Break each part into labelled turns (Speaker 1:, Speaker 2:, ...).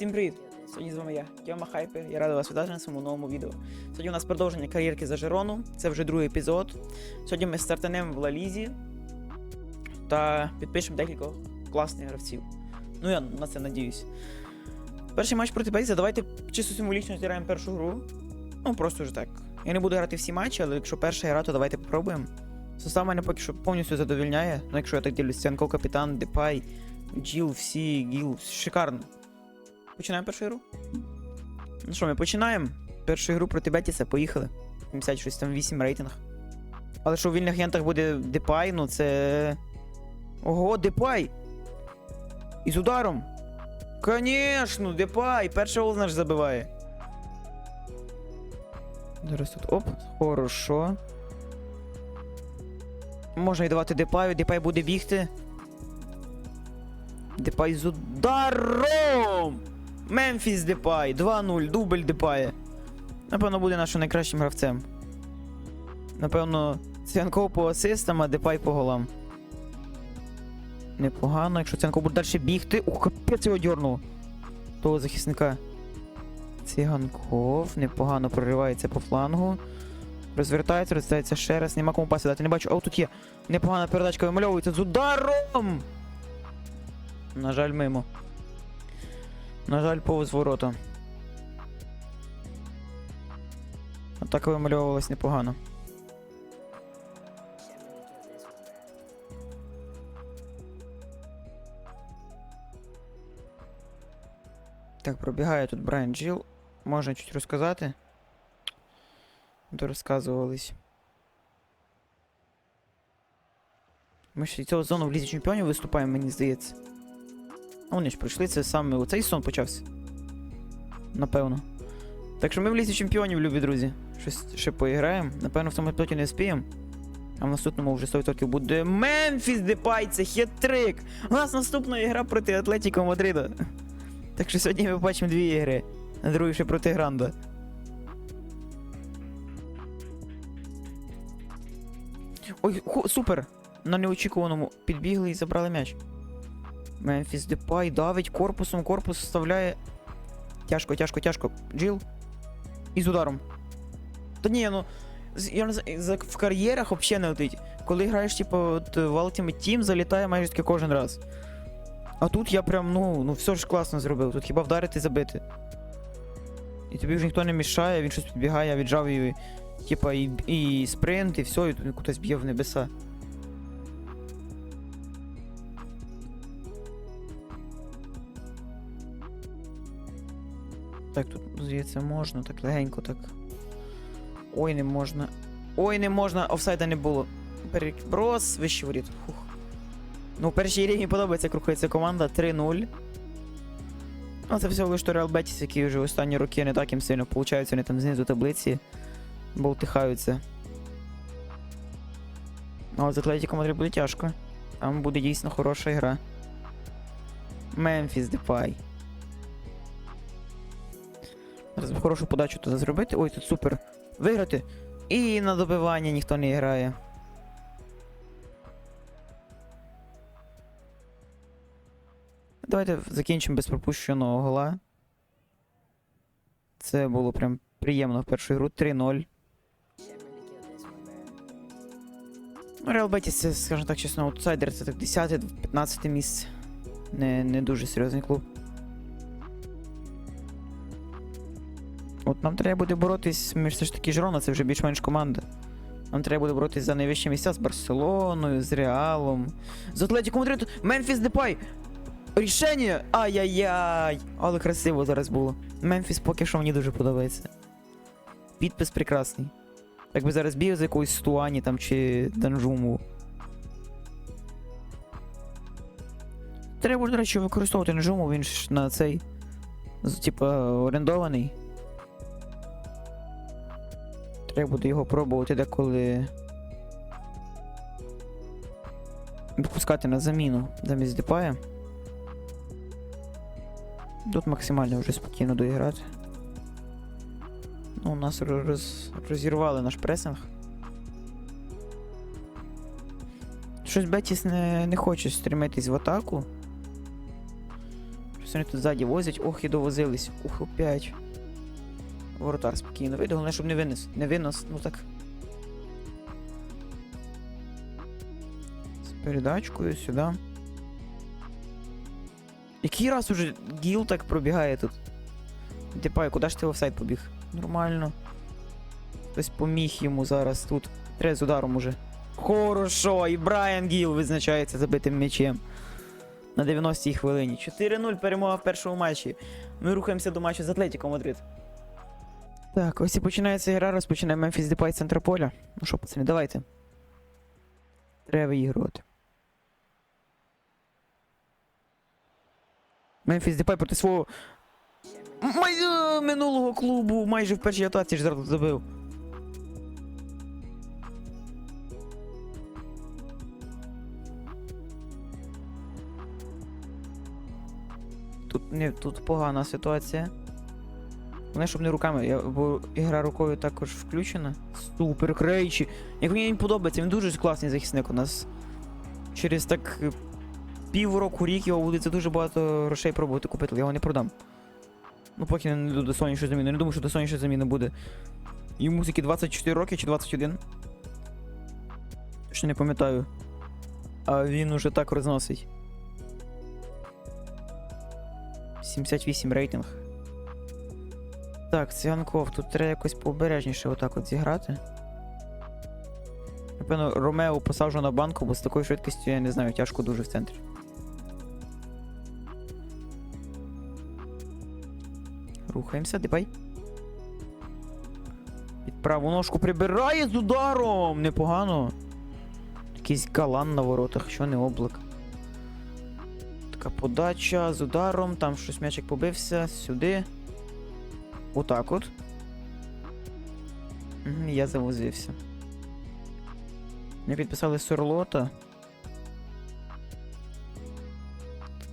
Speaker 1: Всім привіт! Сьогодні з вами я, Тьома Хайпи. Я радий вас вітати на своєму новому відео. Сьогодні у нас продовження кар'єрки за Жерону. Це вже другий епізод. Сьогодні ми стартанемо в Лалізі та підпишемо декілька класних гравців. Ну я на це надіюсь. Перший матч проти Бейза. Давайте чисто символічно зіграємо першу гру. Ну просто вже так. Я не буду грати всі матчі, але якщо перша гра, то давайте попробуємо. Состав мене поки що повністю задовільняє. Ну, якщо я так дивлюсь, Цянко, капітан, Депай, Джіл, всі, Гіл. Шикарно. Починаємо першу гру? Ну що, ми починаємо. Першу гру проти Бетіса, поїхали. 56 там 8 рейтинг. Але що в вільних агентах буде Депай, ну це. Ого, Депай! І з ударом. Конечно, Депай! Перший гол наш забиває. Зараз тут. Оп, хорошо. Можна віддавати Депаю, Депай буде бігти. Депай з ударом! Мемфіс Депай, 2-0, дубль Депая. Напевно, буде нашим найкращим гравцем. Напевно, Цянков по асистам, а Депай по голам. Непогано, якщо Цянков буде далі бігти. Ух, капець його дьорнув. Того захисника. Циганков непогано проривається по флангу. Розвертається, розвертається ще раз. Нема кому паси дати. Не бачу. А тут є. Непогана передачка вимальовується з ударом. На жаль, мимо. На жаль, повз ворота. Атака вимальовувалась непогано. Так, пробігає тут Брайан Джил. Можна чуть розказати. Дорозказувались. Ми ще цього зону в Лізі Чемпіонів виступаємо, мені здається. А Вони ж прийшли, це саме оцей сон почався. Напевно. Так що ми в Лізі Чемпіонів, любі друзі. Щось ще поіграємо. Напевно, в цьому епізоді не спіємо. А в наступному вже 100% буде Мемфіс Депай, це хитрик! У нас наступна ігра проти Атлетіко Мадрида. Так що сьогодні ми побачимо дві ігри. А другу ще проти Гранда. Ой, ху, супер! На неочікуваному підбігли і забрали м'яч. Мемфіс Депай давить корпусом, корпус вставляє. Тяжко, тяжко, тяжко. Джил. І з ударом. Та ні, ну. Я не знаю, в кар'єрах взагалі не летить. Коли граєш, типу, от, в Ultimate Team, залітає майже таки кожен раз. А тут я прям, ну, ну все ж класно зробив. Тут хіба вдарити і забити. І тобі вже ніхто не мішає, він щось підбігає, я віджав і. Типа і, і спринт, і все, і тут кудись б'є в небеса. Так, тут, здається, можна, так легенько, так. Ой, не можна. Ой, не можна, офсайда не було. Переброс, вищий воріт. Фух. Ну, в першій грі мені подобається, як рухається команда 3-0. Ну, це всього лише Реал Бетіс, які вже останні роки не так їм сильно получаються, вони там знизу таблиці болтихаються. Ну, але з Атлетіко Мадрид буде тяжко. Там буде дійсно хороша гра. Мемфіс Депай. Хорошу подачу туди зробити. Ой, тут супер. Виграти. І на добивання ніхто не грає. Давайте закінчимо без пропущеного гола. Це було прям приємно в першу гру. 3-0. Ну, Реал Бетіс, скажімо так, чесно, аутсайдер, це так 10-15 місце. Не, не дуже серйозний клуб. От нам треба буде боротись, ми все ж таки Жирона, це вже більш-менш команда. Нам треба буде боротись за найвищі місця з Барселоною, з Реалом, з Атлетіко Мадрид, Мемфіс Депай! Рішення! Ай-яй-яй! Але красиво зараз було. Мемфіс поки що мені дуже подобається. Підпис прекрасний. Якби зараз бігав з якоюсь Стуані там чи Данжуму. Треба, до речі, використовувати Данжуму, він ж на цей. Типа орендований. Треба буде його пробувати деколи. Випускати на заміну замість Депая. Тут максимально вже спокійно доіграти. Ну, у нас роз- розірвали наш пресинг. Щось Бетіс не, не хоче стремитись в атаку. Щось Вони тут ззаді возять, ох і довозились. Ух, опять. Воротар спокійно. Вийде, головне, щоб не винес. Не винос, ну так. З передачкою сюди. Який раз уже гіл так пробігає тут? Типа, куди ж ти в офсайд побіг? Нормально. Хтось поміг йому зараз тут. Треба з ударом уже. Хорошо, і Брайан Гіл визначається забитим м'ячем. На 90-й хвилині. 4-0 перемога в першому матчі. Ми рухаємося до матчу з Атлетіко Мадрид. Так, ось і починається гра, розпочинає Мемфіс Депай з центра поля. Ну що, пацани, давайте. Треба виігрувати. Мемфіс Депай проти свого май... е, минулого клубу майже в першій атаці ж зараз забив. Тут не тут погана ситуація. Головне, щоб не руками, я, бо ігра рукою також включена. Супер крейчі. Як мені він подобається, він дуже класний захисник у нас. Через так е, півроку, рік його буде це дуже багато грошей пробувати купити, я його не продам. Ну, поки не йду до сонячної заміни. Не думаю, що до сонячної заміни буде. Йому скільки 24 роки чи 21. Точно не пам'ятаю. А він уже так розносить. 78 рейтинг. Так, Циганков, тут треба якось пообережніше отак от зіграти. Напевно, Ромео посаджу на банку, бо з такою швидкістю, я не знаю, тяжко дуже в центрі. Рухаємося, дипай. Під праву ножку прибирає з ударом! Непогано. Якийсь галан на воротах, що не облак. Така подача з ударом, там щось м'ячик побився, сюди. Отак от. Мгм, Я завозився. Мені підписали Сорлота.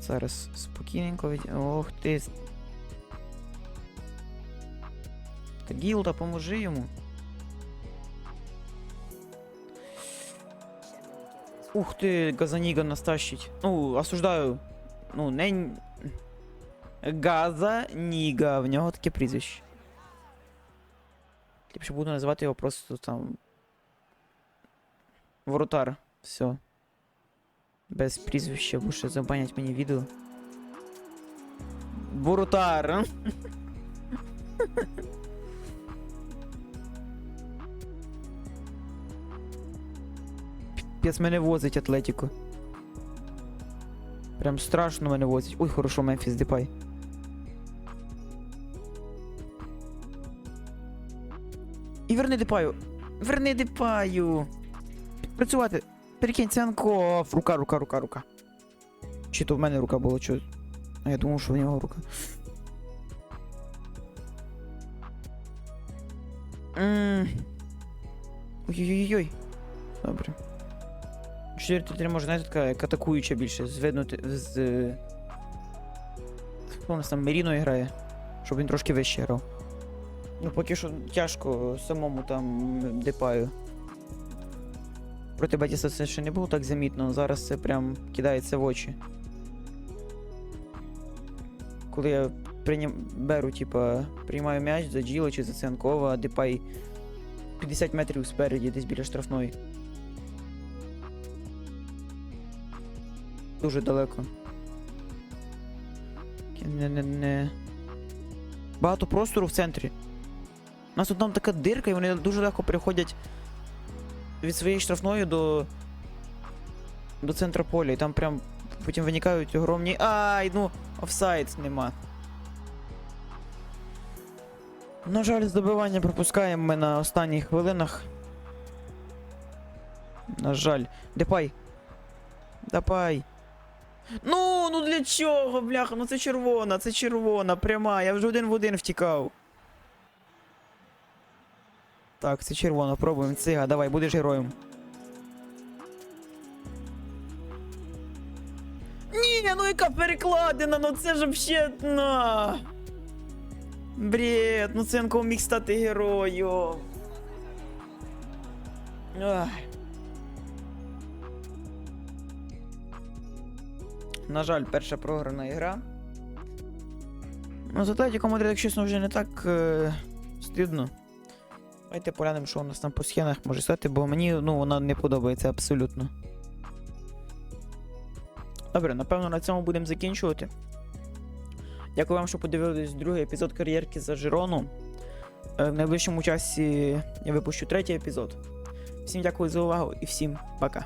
Speaker 1: Зараз спокійненько від... Ох ти. Та Гілда, поможи йому. Ух ти, Газаніга нас тащить. Ну, осуждаю. Ну, не. Газа Ніга, в нього таке прізвище. Ліпше буду називати його просто там. Воротар. Все. Без прізвища, бо ще забанять мені відео. Воротар. Піс мене возить Атлетіко. Прям страшно мене возить. Ой, хорошо, Мемфіс Депай. Верни Депаю. Верни Депаю. Працювати. Перекинь Цянков. Рука, рука, рука, рука. Чи то в мене рука була, чи. А я думав, що в нього рука. Ой-ой-ой. Добре. 4-3 може, знаєте, така як атакуюча більше, зведнути з. Хто у нас там Меріною грає? Щоб він трошки вище грав. Ну, поки що тяжко самому там депаю. Проти Батіса це ще не було так замітно, зараз це прям кидається в очі. Коли я прийням... беру, типа, приймаю м'яч за Джіла чи за Цянкова, Депай 50 метрів спереді, десь біля штрафної. Дуже далеко. Не, не, не. Багато простору в центрі. У нас тут там така дирка, і вони дуже легко переходять від своєї штрафної до. до центра поля. І там прям потім виникають огромні. Ай, ну, офсайд нема. На жаль, здобивання пропускаємо ми на останніх хвилинах. На жаль. Депай. Дапай. Ну, ну для чого, бляха? Ну це червона, це червона, пряма. Я вже один в один втікав. Так, це червона, пробуємо. Цига, давай, будеш героєм. Ні, ну яка перекладина, ну це ж вообще. На. Бред, ну Ценко міг стати героєм. На жаль, перша програна ігра. Ну, за Атлетіко Мадрид, якщо чесно, вже не так е, стидно. Давайте поглянемо, що у нас там по схемах може стати, бо мені ну, вона не подобається абсолютно. Добре, напевно, на цьому будемо закінчувати. Дякую вам, що подивились другий епізод кар'єрки за Жирону. Е, В найближчому часі я випущу третій епізод. Всім дякую за увагу і всім пока.